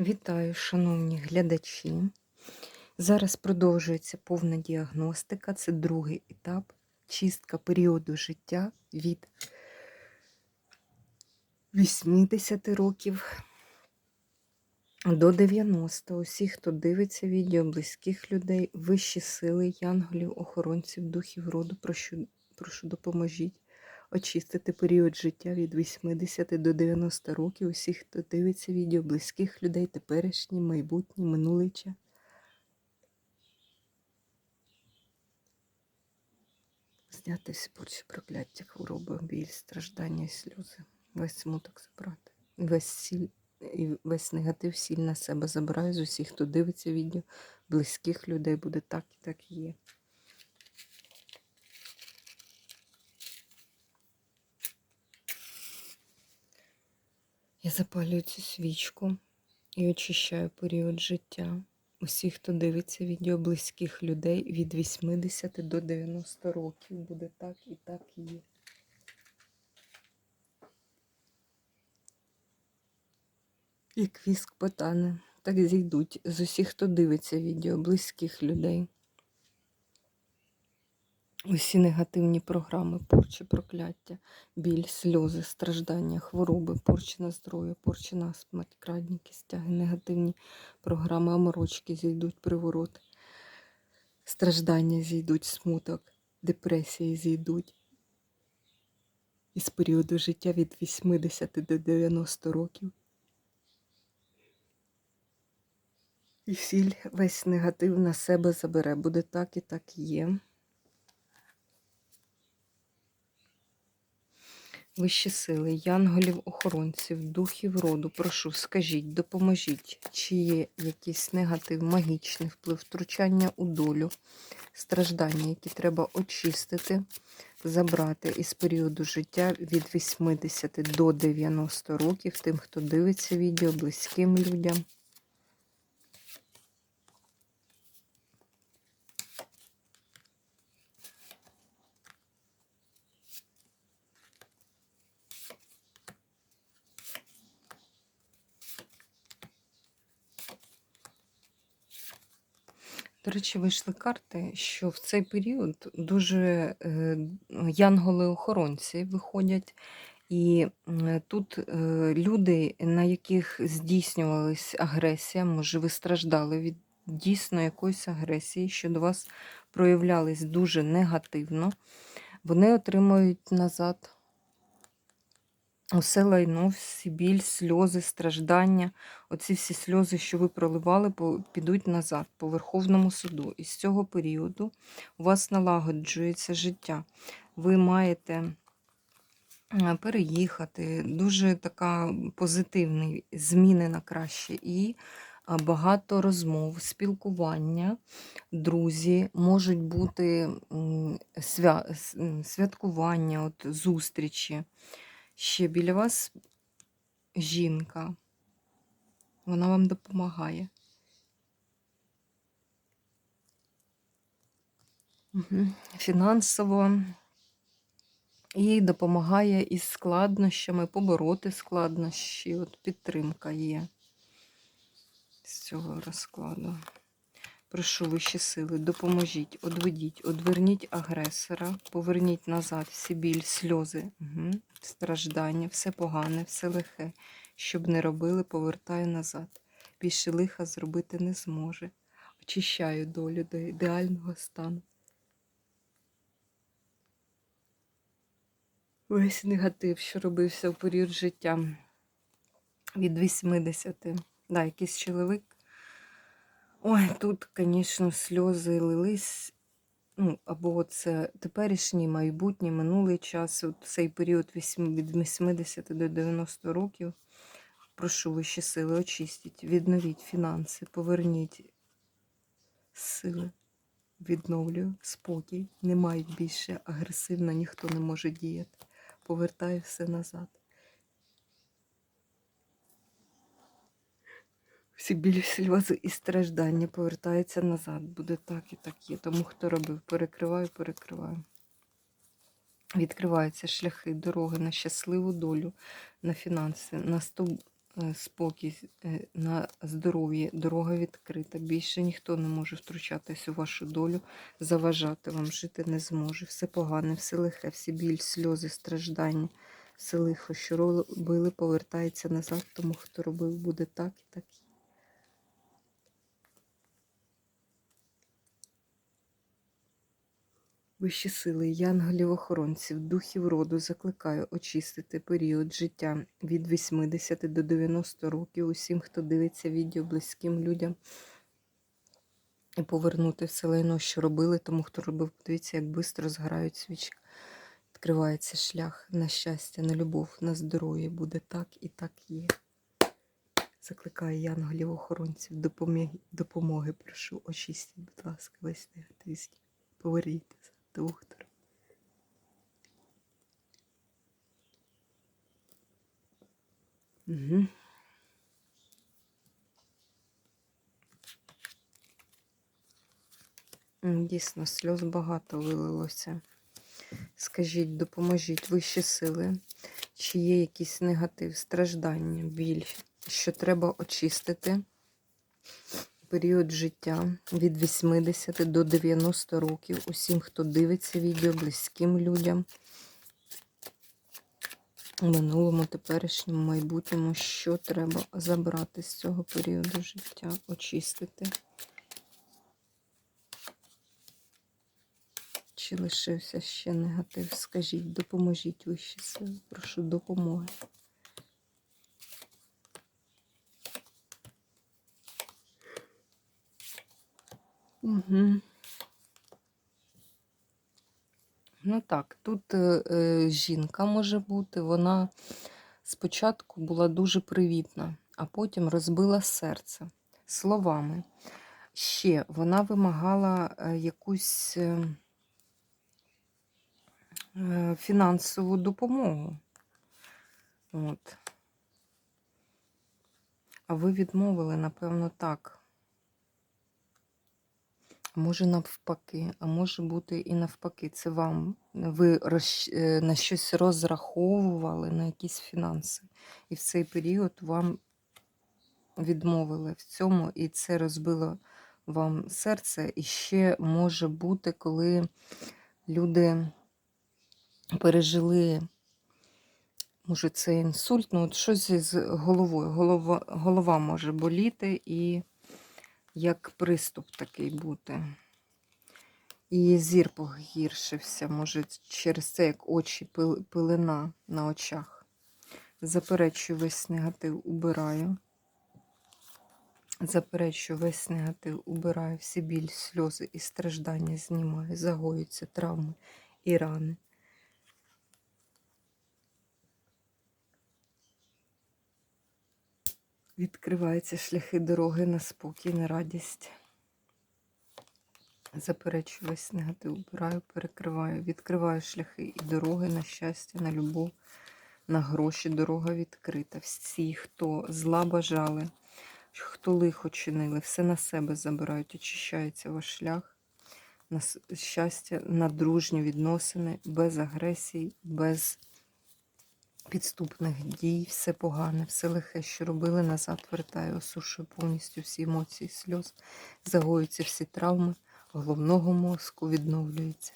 Вітаю, шановні глядачі. Зараз продовжується повна діагностика. Це другий етап чистка періоду життя від 80 років до 90. Усі, хто дивиться відео, близьких людей, вищі сили, янголів, охоронців, духів роду, прошу, прошу допоможіть очистити період життя від 80 до 90 років. Усіх, хто дивиться відео, близьких людей, теперішній, майбутній, минулий час. Зняти всі порчі прокляття, хвороби, біль, страждання сльози. Весь смуток забрати. Весь сіль і весь негатив сіль на себе забираю з усіх, хто дивиться відео, близьких людей буде так і так і є. Я запалюю цю свічку і очищаю період життя. Усіх, хто дивиться відео близьких людей від 80 до 90 років, буде так і так і є. Як віск потане, так зійдуть з усіх, хто дивиться відео близьких людей. Усі негативні програми, порчі, прокляття, біль, сльози, страждання, хвороби, порчі на здоров'я, порчі на смерть, крадніки, стяги, негативні програми, аморочки зійдуть, привороти, страждання зійдуть, смуток, депресії зійдуть. Із періоду життя від 80 до 90 років. І сіль весь негатив на себе забере. Буде так і так є. Вищі сили, янголів, охоронців, духів роду, прошу, скажіть, допоможіть, чи є якийсь негатив, магічний вплив, втручання у долю, страждання, які треба очистити, забрати із періоду життя від 80 до 90 років, тим, хто дивиться відео, близьким людям. До речі, вийшли карти, що в цей період дуже е, янголи-охоронці виходять, і м, тут е, люди, на яких здійснювалась агресія, може, ви страждали від дійсно якоїсь агресії, що до вас проявлялись дуже негативно, вони отримують назад Усе лайно, всі біль, сльози, страждання, оці всі сльози, що ви проливали, підуть назад по Верховному суду. І з цього періоду у вас налагоджується життя. Ви маєте переїхати, дуже така позитивні зміни на краще. І багато розмов, спілкування, друзі, можуть бути свя... святкування, от, зустрічі. Ще біля вас жінка. Вона вам допомагає. Угу. Фінансово і допомагає із складнощами, побороти складнощі. От підтримка є з цього розкладу. Прошу вищі сили, допоможіть, одведіть, одверніть агресора, поверніть назад всі біль, сльози, угу. страждання, все погане, все лихе. Щоб не робили, повертаю назад. Більше лиха зробити не зможе. Очищаю долю до ідеального стану. Весь негатив, що робився в період життя від 80. Да, якийсь чоловік Ой, тут, звісно, сльози лились. Ну, або це теперішній, майбутній, минулий час, от цей період від 80 до 90 років. Прошу вищі сили, очистіть, відновіть фінанси, поверніть сили, відновлюю спокій. Не мають більше агресивно, ніхто не може діяти. Повертаю все назад. Всі білі сльози і страждання повертаються назад. Буде так і так є. Тому хто робив, перекриваю, перекриваю. Відкриваються шляхи, дороги на щасливу долю, на фінанси, на, е, спокій, е, на здоров'я, дорога відкрита. Більше ніхто не може втручатись у вашу долю, заважати вам жити не зможе. Все погане, все лихе, всі біль, сльози, страждання, все лихо, що робили, повертається назад, тому хто робив, буде так і так. Вищі сили, янголів-охоронців, духів роду закликаю очистити період життя від 80 до 90 років усім, хто дивиться відео близьким людям, і повернути все лайно, що робили, тому хто робив, подивіться, як швидко згорають свічки. Відкривається шлях на щастя, на любов, на здоров'я. Буде так і так є. Закликаю янголів-охоронців, допомоги, допомоги прошу, очистіть, будь ласка, весь негативізм. Поверніться до доктора. Угу. Дійсно, сльоз багато вилилося. Скажіть, допоможіть вищі сили, чи є якийсь негатив, страждання, біль, що треба очистити період життя від 80 до 90 років усім, хто дивиться відео, близьким людям у минулому, теперішньому, майбутньому, що треба забрати з цього періоду життя, очистити. Чи лишився ще негатив? Скажіть, допоможіть вищі сили. Прошу допомоги. Ну так, тут е, е, жінка може бути, вона спочатку була дуже привітна, а потім розбила серце словами. Ще вона вимагала е, якусь е, е, фінансову допомогу. От. А ви відмовили, напевно, так. Може навпаки, а може бути і навпаки. Це вам. Ви роз, е, на щось розраховували, на якісь фінанси. І в цей період вам відмовили в цьому, і це розбило вам серце. І ще може бути, коли люди пережили, може, це інсульт, ну от щось з головою. Голова, голова може боліти і як приступ такий бути. І зір погіршився, може, через це як очі, пилина на очах. Заперечую весь негатив, убираю. Заперечую весь негатив, убираю всі біль, сльози і страждання знімаю, загоюються травми і рани. Відкриваються шляхи дороги на спокій, на радість. Заперечую весь негатив, убираю, перекриваю, відкриваю шляхи і дороги на щастя, на любов, на гроші. Дорога відкрита. Всі, хто зла бажали, хто лихо чинили, все на себе забирають, очищається ваш шлях на щастя, на дружні відносини, без агресії, без підступних дій, все погане, все лихе, що робили, назад вертаю, осушую повністю всі емоції, сльоз, загоюються всі травми, головного мозку відновлюється.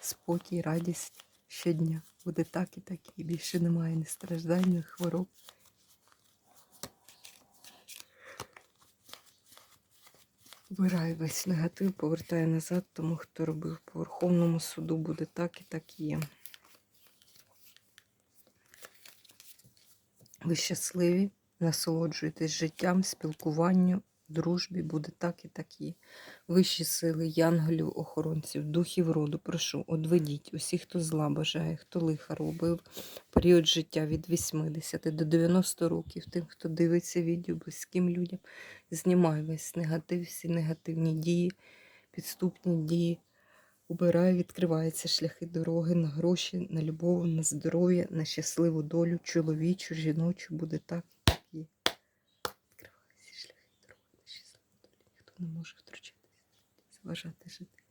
Спокій, радість щодня. Буде так і так, і більше немає ні хвороб. Вбираю весь негатив, повертаю назад, тому хто робив по Верховному суду, буде так і так і є. Ви щасливі, насолоджуєтесь життям, спілкуванню, дружбі, буде так і так є. Вищі сили, янголів, охоронців, духів роду, прошу, одведіть усіх, хто зла бажає, хто лиха робив період життя від 80 до 90 років, тим, хто дивиться відео близьким людям, знімай весь негатив, всі негативні дії, підступні дії. Убираю, відкриваються шляхи дороги на гроші, на любов, на здоров'я, на щасливу долю, чоловічу, жіночу, буде так, як є. Відкриваються шляхи дороги на щасливу долю. Ніхто не може втручатися, заважати жити.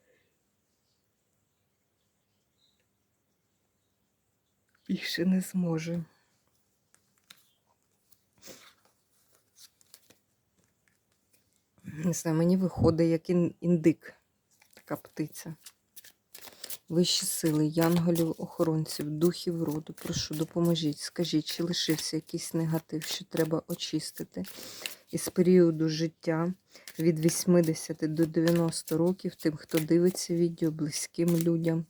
Більше не зможе. Не знаю, мені виходить як індик, така птиця. Вищі сили, янголів, охоронців, духів роду. Прошу, допоможіть. Скажіть, чи лишився якийсь негатив, що треба очистити із періоду життя від 80 до 90 років тим, хто дивиться відео, близьким людям.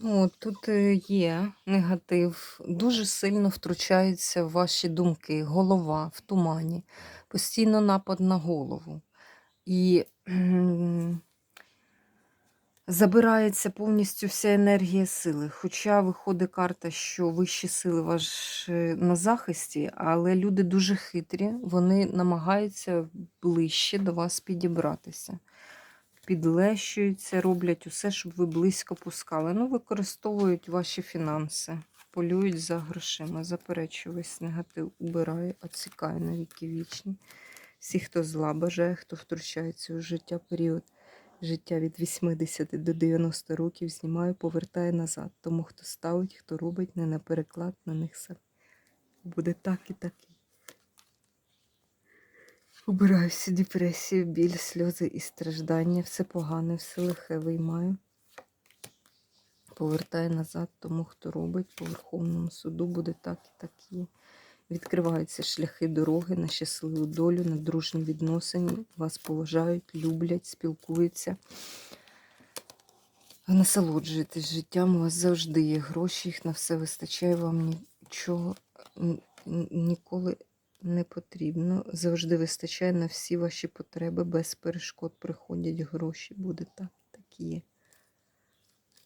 Ну, тут е, є негатив, дуже сильно втручаються ваші думки, голова в тумані, постійно напад на голову. І забирається повністю вся енергія сили. Хоча виходить карта, що вищі сили ваш е, на захисті, але люди дуже хитрі, вони намагаються ближче до вас підібратися підлещуються, роблять усе, щоб ви близько пускали. Ну, використовують ваші фінанси, полюють за грошима, заперечую весь негатив, убираю, оцікаю на віки вічні. Всі, хто зла бажає, хто втручається у життя, період життя від 80 до 90 років, знімаю, повертаю назад. Тому хто ставить, хто робить, не на переклад на них все. Буде так і так. Убираю всі депресію, біль, сльози і страждання, все погане, все лихе виймаю. Повертаю назад тому, хто робить по Верховному суду, буде так і так є. Відкриваються шляхи дороги на щасливу долю, на дружні відносини. Вас поважають, люблять, спілкуються. Насолоджуєтесь життям, у вас завжди є гроші, їх на все вистачає, вам нічого ніколи не потрібно. Завжди вистачає на всі ваші потреби, без перешкод приходять гроші, буде так, так і є.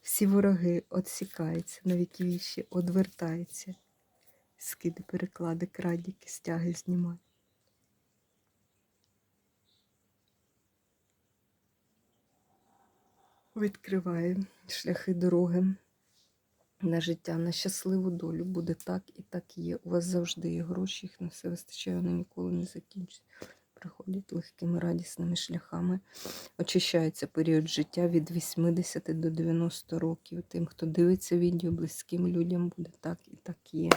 Всі вороги відсікаються, на віки вічі, одвертаються. Скиди, переклади, крадіки, стяги знімають. Відкриває шляхи дороги на життя, на щасливу долю. Буде так і так є. У вас завжди є гроші, їх на все вистачає, вони ніколи не закінчаться. Приходять легкими радісними шляхами. Очищається період життя від 80 до 90 років. Тим, хто дивиться відео, близьким людям буде так і так є.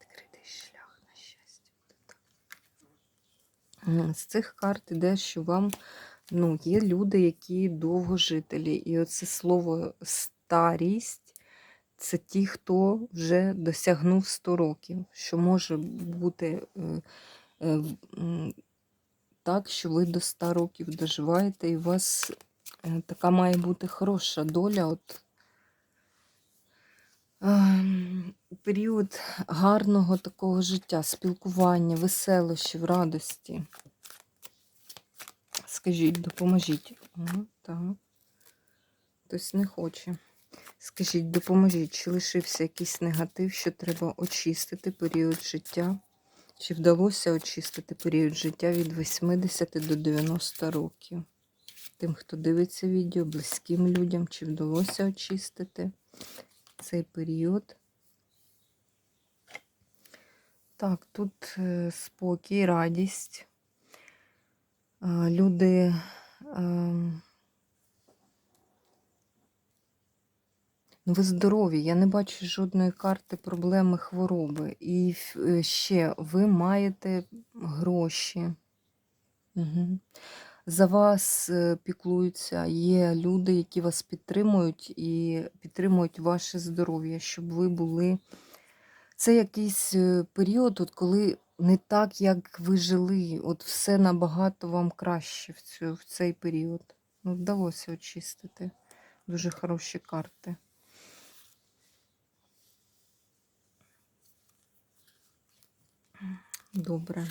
Відкритий шлях на щастя буде так. З цих карт іде, що вам ну, є люди, які довгожителі. І оце слово старість це ті, хто вже досягнув 100 років, що може бути е, е, так, що ви до 100 років доживаєте, і у вас е, така має бути хороша доля. От, ем, період гарного такого життя, спілкування, веселощів, радості. Скажіть, допоможіть. Ага, так. Хтось не хоче. Скажіть, допоможіть, чи лишився якийсь негатив, що треба очистити період життя? Чи вдалося очистити період життя від 80 до 90 років? Тим, хто дивиться відео, близьким людям, чи вдалося очистити цей період? Так, тут е, спокій, радість. Е, Люди. ем, Ну, ви здорові, я не бачу жодної карти проблеми хвороби. І е, ще ви маєте гроші. Угу. За вас е, піклуються, є люди, які вас підтримують і підтримують ваше здоров'я, щоб ви були. Це якийсь е, період, от коли не так, як ви жили, от все набагато вам краще в, цю, в цей період. Ну, вдалося очистити. Дуже хороші карти. Добре.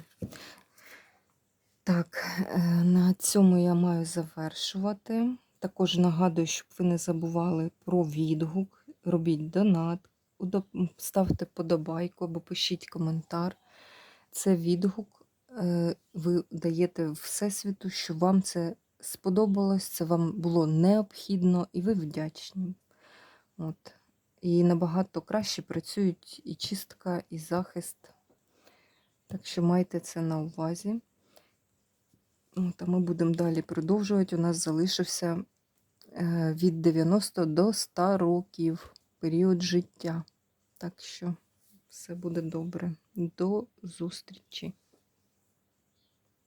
Так, е, на цьому я маю завершувати. Також нагадую, щоб ви не забували про відгук. Робіть донат, ставте подобайку або пишіть коментар. Це відгук. е, Ви даєте Всесвіту, що вам це сподобалось, це вам було необхідно і ви вдячні. От. і набагато краще працюють і чистка, і захист. Так що майте це на увазі. От, а ми будемо далі продовжувати. У нас залишився е, від 90 до 100 років період життя. Так що все буде добре. До зустрічі!